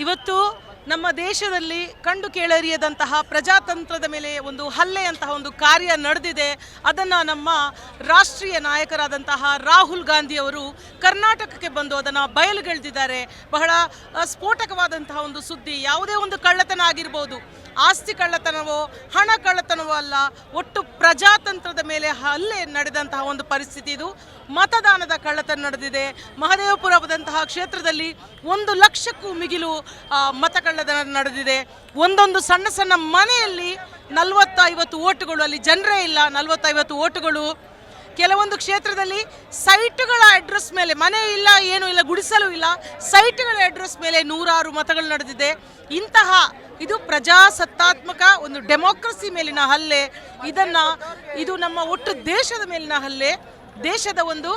ಇವತ್ತು ನಮ್ಮ ದೇಶದಲ್ಲಿ ಕಂಡು ಕೇಳರಿಯದಂತಹ ಪ್ರಜಾತಂತ್ರದ ಮೇಲೆ ಒಂದು ಹಲ್ಲೆಯಂತಹ ಒಂದು ಕಾರ್ಯ ನಡೆದಿದೆ. ಅದನ್ನು ನಮ್ಮ ರಾಷ್ಟ್ರೀಯ ನಾಯಕರಾದಂತಹ ರಾಹುಲ್ ಗಾಂಧಿಯವರು ಕರ್ನಾಟಕಕ್ಕೆ ಬಂದು ಅದನ್ನು ಬಯಲುಗೆಳೆದಿದ್ದಾರೆ. ಬಹಳ ಸ್ಫೋಟಕವಾದಂತಹ ಒಂದು ಸುದ್ದಿ, ಯಾವುದೇ ಒಂದು ಕಳ್ಳತನ ಆಗಿರ್ಬೋದು. ಆಸ್ತಿ ಕಳ್ಳತನವೋ, ಹಣ ಕಳ್ಳತನವೋ ಅಲ್ಲ, ಒಟ್ಟು ಪ್ರಜಾತಂತ್ರದ ಮೇಲೆ ಹಲ್ಲೆ ನಡೆದಂತಹ ಒಂದು ಪರಿಸ್ಥಿತಿ ಇದು. ಮತದಾನದ ಕಳ್ಳತನ ನಡೆದಿದೆ. ಮಹದೇವಪುರದಂತಹ ಕ್ಷೇತ್ರದಲ್ಲಿ ಒಂದು ಲಕ್ಷಕ್ಕೂ ಮಿಗಿಲು ಮತ ಕಳ್ಳತನ ನಡೆದಿದೆ. ಒಂದೊಂದು ಸಣ್ಣ ಸಣ್ಣ ಮನೆಯಲ್ಲಿ ನಲವತ್ತೈವತ್ತು ಓಟುಗಳು, ಅಲ್ಲಿ ಜನರೇ ಇಲ್ಲ. ನಲವತ್ತೈವತ್ತು ಓಟುಗಳು. ಕೆಲವೊಂದು ಕ್ಷೇತ್ರದಲ್ಲಿ ಸೈಟ್ಗಳ ಅಡ್ರೆಸ್ ಮೇಲೆ ಮನೆ ಇಲ್ಲ, ಏನು ಇಲ್ಲ, ಗುಡಿಸಲು ಇಲ್ಲ. ಸೈಟ್ಗಳ ಅಡ್ರೆಸ್ ಮೇಲೆ ನೂರಾರು ಮತಗಳು ನಡೆದಿದೆ. ಇಂತಹ ಇದು ಪ್ರಜಾಸತ್ತಾತ್ಮಕ ಒಂದು ಡೆಮೋಕ್ರಸಿ ಮೇಲಿನ ಹಲ್ಲೆ. ಇದನ್ನ ಇದು ನಮ್ಮ ಒಟ್ಟು ದೇಶದ ಮೇಲಿನ ಹಲ್ಲೆ. ದೇಶದ ಒಂದು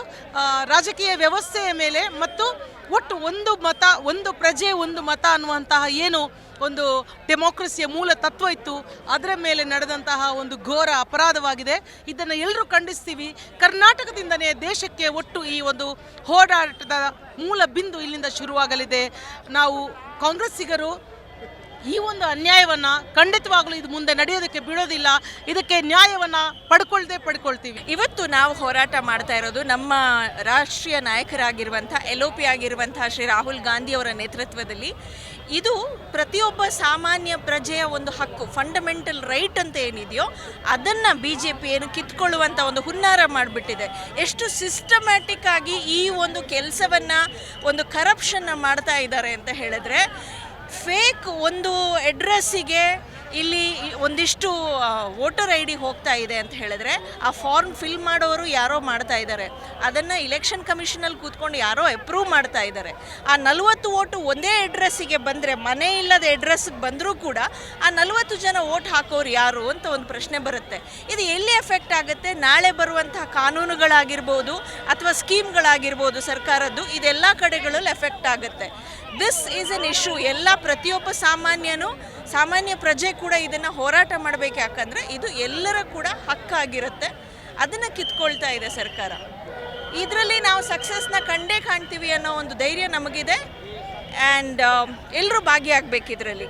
ರಾಜಕೀಯ ವ್ಯವಸ್ಥೆಯ ಮೇಲೆ ಮತ್ತು ಒಟ್ಟು ಒಂದು ಮತ, ಒಂದು ಪ್ರಜೆ, ಒಂದು ಮತ ಅನ್ನುವಂತಹ ಏನು ಒಂದು ಡೆಮೋಕ್ರಸಿಯ ಮೂಲ ತತ್ವ ಇತ್ತು. ಅದರ ಮೇಲೆ ನಡೆದಂತಹ ಒಂದು ಘೋರ ಅಪರಾಧವಾಗಿದೆ. ಇದನ್ನು ಎಲ್ಲರೂ ಖಂಡಿಸ್ತೀವಿ. ಕರ್ನಾಟಕದಿಂದನೇ ದೇಶಕ್ಕೆ ಒಟ್ಟು ಈ ಒಂದು ಹೋರಾಟದ ಮೂಲ ಬಿಂದು ಇಲ್ಲಿಂದ ಶುರುವಾಗಲಿದೆ. ನಾವು ಕಾಂಗ್ರೆಸ್ಸಿಗರು ಈ ಒಂದು ಅನ್ಯಾಯವನ್ನ ಖಂಡಿತವಾಗ್ಲೂ ಇದು ಮುಂದೆ ನಡೆಯೋದಕ್ಕೆ ಬಿಡೋದಿಲ್ಲ. ಇದಕ್ಕೆ ನ್ಯಾಯವನ್ನ ಪಡ್ಕೊಳ್ದೇ ಪಡ್ಕೊಳ್ತೀವಿ. ಇವತ್ತು ನಾವು ಹೋರಾಟ ಮಾಡ್ತಾ ಇರೋದು ನಮ್ಮ ರಾಷ್ಟ್ರೀಯ ನಾಯಕರಾಗಿರುವಂಥ ಎಲ್ ಒ ಪಿ ಆಗಿರುವಂತಹ ಶ್ರೀ ರಾಹುಲ್ ಗಾಂಧಿ ಅವರ ನೇತೃತ್ವದಲ್ಲಿ. ಇದು ಪ್ರತಿಯೊಬ್ಬ ಸಾಮಾನ್ಯ ಪ್ರಜೆಯ ಒಂದು ಹಕ್ಕು ಫಂಡಮೆಂಟಲ್ ರೈಟ್ ಅಂತ ಏನಿದೆಯೋ ಅದನ್ನು ಬಿ ಜೆ ಪಿ ಏನು ಕಿತ್ಕೊಳ್ಳುವಂಥ ಒಂದು ಹುನ್ನಾರ ಮಾಡಿಬಿಟ್ಟಿದೆ. ಎಷ್ಟು ಸಿಸ್ಟಮ್ಯಾಟಿಕ್ ಆಗಿ ಈ ಒಂದು ಕೆಲಸವನ್ನು, ಒಂದು ಕರಪ್ಷನ್ನ ಮಾಡ್ತಾ ಇದ್ದಾರೆ ಅಂತ ಹೇಳಿದ್ರೆ ಫೇಕ್ ಒಂದು ಅಡ್ರೆಸ್ಸಿಗೆ ಇಲ್ಲಿ ಒಂದಿಷ್ಟು ವೋಟರ್ ಐ ಡಿ ಹೋಗ್ತಾ ಇದೆ ಅಂತ ಹೇಳಿದ್ರೆ ಆ ಫಾರ್ಮ್ ಫಿಲ್ ಮಾಡೋರು ಯಾರೋ ಮಾಡ್ತಾ ಇದ್ದಾರೆ. ಅದನ್ನು ಇಲೆಕ್ಷನ್ ಕಮಿಷನಲ್ಲಿ ಕೂತ್ಕೊಂಡು ಯಾರೋ ಅಪ್ರೂವ್ ಮಾಡ್ತಾ ಇದ್ದಾರೆ. ಆ ನಲವತ್ತು ಓಟು ಒಂದೇ ಅಡ್ರೆಸ್ಸಿಗೆ ಬಂದರೆ ಮನೆ ಇಲ್ಲದ ಅಡ್ರೆಸ್ಗೆ ಬಂದರೂ ಕೂಡ ಆ ನಲವತ್ತು ಜನ ಓಟ್ ಹಾಕೋರು ಯಾರು ಅಂತ ಒಂದು ಪ್ರಶ್ನೆ ಬರುತ್ತೆ. ಇದು ಎಲ್ಲಿ ಎಫೆಕ್ಟ್ ಆಗುತ್ತೆ? ನಾಳೆ ಬರುವಂತಹ ಕಾನೂನುಗಳಾಗಿರ್ಬೋದು ಅಥವಾ ಸ್ಕೀಮ್ಗಳಾಗಿರ್ಬೋದು ಸರ್ಕಾರದ್ದು, ಇದೆಲ್ಲ ಕಡೆಗಳಲ್ಲಿ ಎಫೆಕ್ಟ್ ಆಗುತ್ತೆ. ದಿಸ್ ಈಸ್ ಎನ್ ಇಶ್ಯೂ ಎಲ್ಲ ಪ್ರತಿಯೊಬ್ಬ ಸಾಮಾನ್ಯನೂ, ಸಾಮಾನ್ಯ ಪ್ರಜೆ ಕೂಡ ಇದನ್ನು ಹೋರಾಟ ಮಾಡಬೇಕು ಯಾಕಂದರೆ ಇದು ಎಲ್ಲರ ಕೂಡ ಹಕ್ಕಾಗಿರುತ್ತೆ. ಅದನ್ನು ಕಿತ್ಕೊಳ್ತಾ ಇದೆ ಸರ್ಕಾರ. ಇದರಲ್ಲಿ ನಾವು ಸಕ್ಸಸ್ನ ಕಂಡೇ ಕಾಣ್ತೀವಿ ಅನ್ನೋ ಒಂದು ಧೈರ್ಯ ನಮಗಿದೆ. ಆ್ಯಂಡ್ ಎಲ್ಲರೂ ಭಾಗಿಯಾಗಬೇಕು ಇದರಲ್ಲಿ.